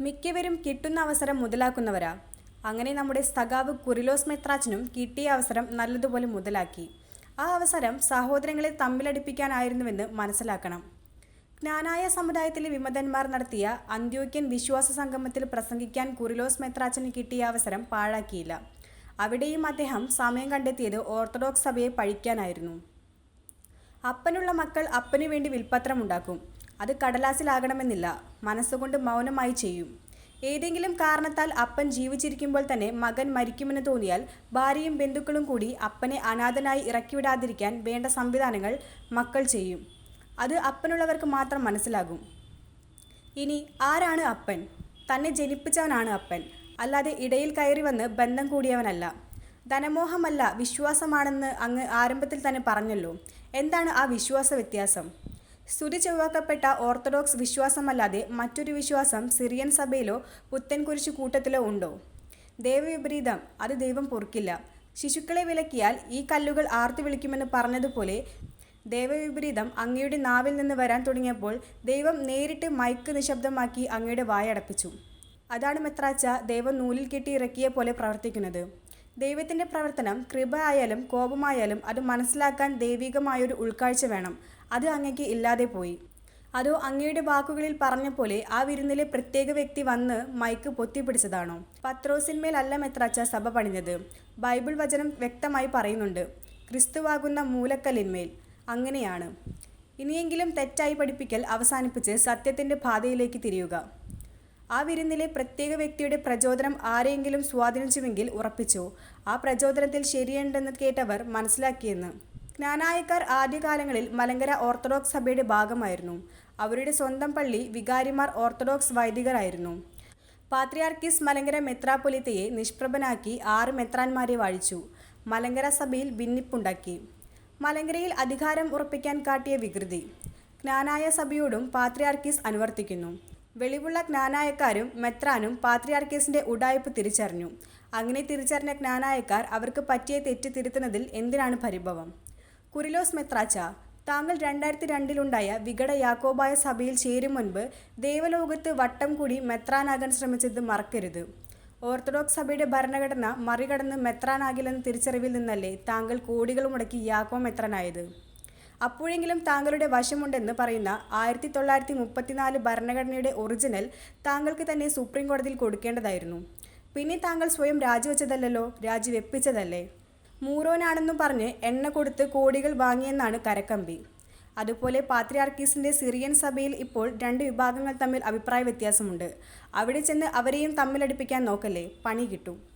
മിക്കവരും കിട്ടുന്ന അവസരം മുതലാക്കുന്നവരാ. അങ്ങനെ നമ്മുടെ സഖാവ് കുറിലോസ് മെത്രാച്ചനും കിട്ടിയ അവസരം നല്ലതുപോലെ മുതലാക്കി. ആ അവസരം സഹോദരങ്ങളെ തമ്മിലടിപ്പിക്കാനായിരുന്നുവെന്ന് മനസ്സിലാക്കണം. ജ്ഞാനായ സമുദായത്തിലെ വിമതന്മാർ നടത്തിയ അന്ത്യോക്യൻ വിശ്വാസ സംഗമത്തിൽ പ്രസംഗിക്കാൻ കുറിലോസ് മെത്രാച്ചന് കിട്ടിയ അവസരം പാഴാക്കിയില്ല. അവിടെയും അദ്ദേഹം സമയം കണ്ടെത്തിയത് ഓർത്തഡോക്സ് സഭയെ പഴിക്കാനായിരുന്നു അപ്പനുള്ള മക്കൾ അപ്പനു വേണ്ടി വിൽപ്പത്രമുണ്ടാക്കും അത് കടലാസിലാകണമെന്നില്ല. മനസ്സുകൊണ്ട് മൗനമായി ചെയ്യും. ഏതെങ്കിലും കാരണത്താൽ അപ്പൻ ജീവിച്ചിരിക്കുമ്പോൾ തന്നെ മകൻ മരിക്കുമെന്ന് തോന്നിയാൽ ഭാര്യയും ബന്ധുക്കളും കൂടി അപ്പനെ അനാഥനായി ഇറക്കിവിടാതിരിക്കാൻ വേണ്ട സംവിധാനങ്ങൾ മക്കൾ ചെയ്യും. അത് അപ്പനുള്ളവർക്ക് മാത്രം മനസ്സിലാകും. ഇനി ആരാണ് അപ്പൻ? തന്നെ ജനിപ്പിച്ചവനാണ് അപ്പൻ. അല്ലാതെ ഇടയിൽ കയറി വന്ന് ബന്ധം കൂടിയവനല്ല. ധനമോഹമല്ല വിശ്വാസമാണെന്ന് അങ്ങ് ആരംഭത്തിൽ തന്നെ പറഞ്ഞല്ലോ. എന്താണ് ആ വിശ്വാസ വ്യത്യാസം സ്തുതി ചൊവ്വാക്കപ്പെട്ട ഓർത്തഡോക്സ് വിശ്വാസമല്ലാതെ മറ്റൊരു വിശ്വാസം സിറിയൻ സഭയിലോ പുത്തൻകുരിശ് കൂട്ടത്തിലോ ഉണ്ടോ? ദൈവവിപരീതം അത് ദൈവം പൊറുക്കില്ല. ശിശുക്കളെ വിലക്കിയാൽ ഈ കല്ലുകൾ ആർത്തു വിളിക്കുമെന്ന് പറഞ്ഞതുപോലെ ദൈവവിപരീതം അങ്ങയുടെ നാവിൽ നിന്ന് വരാൻ തുടങ്ങിയപ്പോൾ ദൈവം നേരിട്ട് മൈക്ക് നിശബ്ദമാക്കി അങ്ങയുടെ വായടപ്പിച്ചു. അതാണ് മെത്രാച്ച ദൈവം നൂലിൽ കെട്ടി ഇറക്കിയ പോലെ പ്രവർത്തിക്കുന്നത്. ദൈവത്തിന്റെ പ്രവർത്തനം കൃപ ആയാലും കോപമായാലും അത് മനസ്സിലാക്കാൻ ദൈവികമായൊരു ഉൾക്കാഴ്ച വേണം. അത് അങ്ങയ്ക്ക് ഇല്ലാതെ പോയി. അതോ അങ്ങയുടെ വാക്കുകളിൽ പറഞ്ഞ പോലെ ആ വിരുന്നിലെ പ്രത്യേക വ്യക്തി വന്ന് മൈക്ക് പൊത്തിപ്പിടിച്ചതാണോ? പത്രോസിന്മേലല്ല മെത്രാച്ച സഭ പണിഞ്ഞത്. ബൈബിൾ വചനം വ്യക്തമായി പറയുന്നുണ്ട്. ക്രിസ്തുവാകുന്ന മൂലക്കല്ലിന്മേൽ. അങ്ങനെയാണ്. ഇനിയെങ്കിലും തെറ്റായി പഠിപ്പിക്കൽ അവസാനിപ്പിച്ച് സത്യത്തിന്റെ പാതയിലേക്ക് തിരിയുക. ആ വിരുന്നിലെ പ്രത്യേക വ്യക്തിയുടെ പ്രചോദനം ആരെയെങ്കിലും സ്വാധീനിച്ചുവെങ്കിൽ ഉറപ്പിച്ചു. ആ പ്രചോദനത്തിൽ ശരിയുണ്ടെന്ന് കേട്ടവർ മനസ്സിലാക്കിയെന്ന്. ജ്ഞാനായക്കാർ ആദ്യകാലങ്ങളിൽ മലങ്കര ഓർത്തഡോക്സ് സഭയുടെ ഭാഗമായിരുന്നു. അവരുടെ സ്വന്തം പള്ളി വികാരിമാർ ഓർത്തഡോക്സ് വൈദികരായിരുന്നു. പാത്രിയാർക്കിസ് മലങ്കര മെത്രാപ്പൊലിത്തയെ നിഷ്പ്രഭനാക്കി ആറ് മെത്രാന്മാരെ വാഴിച്ചു. മലങ്കര സഭയിൽ ഭിന്നിപ്പുണ്ടാക്കി. മലങ്കരയിൽ അധികാരം ഉറപ്പിക്കാൻ കാട്ടിയ വികൃതി. ജ്ഞാനായ സഭയോടും പാത്രിയാർക്കിസ് അനുവർത്തിക്കുന്നു. വെളിവുള്ള ജ്ഞാനായക്കാരും മെത്രാനും പാത്രിയാർക്കീസിന്റെ ഉടായ്പ് തിരിച്ചറിഞ്ഞു. അങ്ങനെ തിരിച്ചറിഞ്ഞ ജ്ഞാനായക്കാർ അവർക്ക് പറ്റിയ തെറ്റ് തിരുത്തുന്നതിൽ എന്തിനാണ് പരിഭവം? കുരിലോസ് മെത്രാച്ച താങ്കൾ രണ്ടായിരത്തി രണ്ടിലുണ്ടായ വികട യാക്കോബായ സഭയിൽ ചേരും മുൻപ് ദേവലോകത്ത് വട്ടം കൂടി മെത്രാനാകാൻ ശ്രമിച്ചത് മറക്കരുത്. ഓർത്തഡോക്സ് സഭയുടെ ഭരണഘടന മറികടന്ന് മെത്രാനാകില്ലെന്ന തിരിച്ചറിവിൽ നിന്നല്ലേ താങ്കൾ കോടികൾ മുടക്കി യാക്കോ മെത്രാനായത്? അപ്പോഴെങ്കിലും താങ്കളുടെ വശമുണ്ടെന്ന് പറയുന്ന ആയിരത്തി തൊള്ളായിരത്തി മുപ്പത്തിനാല് ഭരണഘടനയുടെ ഒറിജിനൽ താങ്കൾക്ക് തന്നെ സുപ്രീം കോടതിയിൽ കൊടുക്കേണ്ടതായിരുന്നു. പിന്നെ താങ്കൾ സ്വയം രാജിവെച്ചതല്ലോ രാജിവെപ്പിച്ചതല്ലേ? മൂറോനാണെന്നും പറഞ്ഞ് എണ്ണ കൊടുത്ത് കോടികൾ വാങ്ങിയെന്നാണ് കരക്കമ്പി. അതുപോലെ പാത്രിയാർക്കീസിന്റെ സിറിയൻ സഭയിൽ ഇപ്പോൾ രണ്ട് വിഭാഗങ്ങൾ തമ്മിൽ അഭിപ്രായ വ്യത്യാസമുണ്ട്. അവിടെ ചെന്ന് അവരെയും തമ്മിലടിപ്പിക്കാൻ നോക്കല്ലേ? പണി കിട്ടും.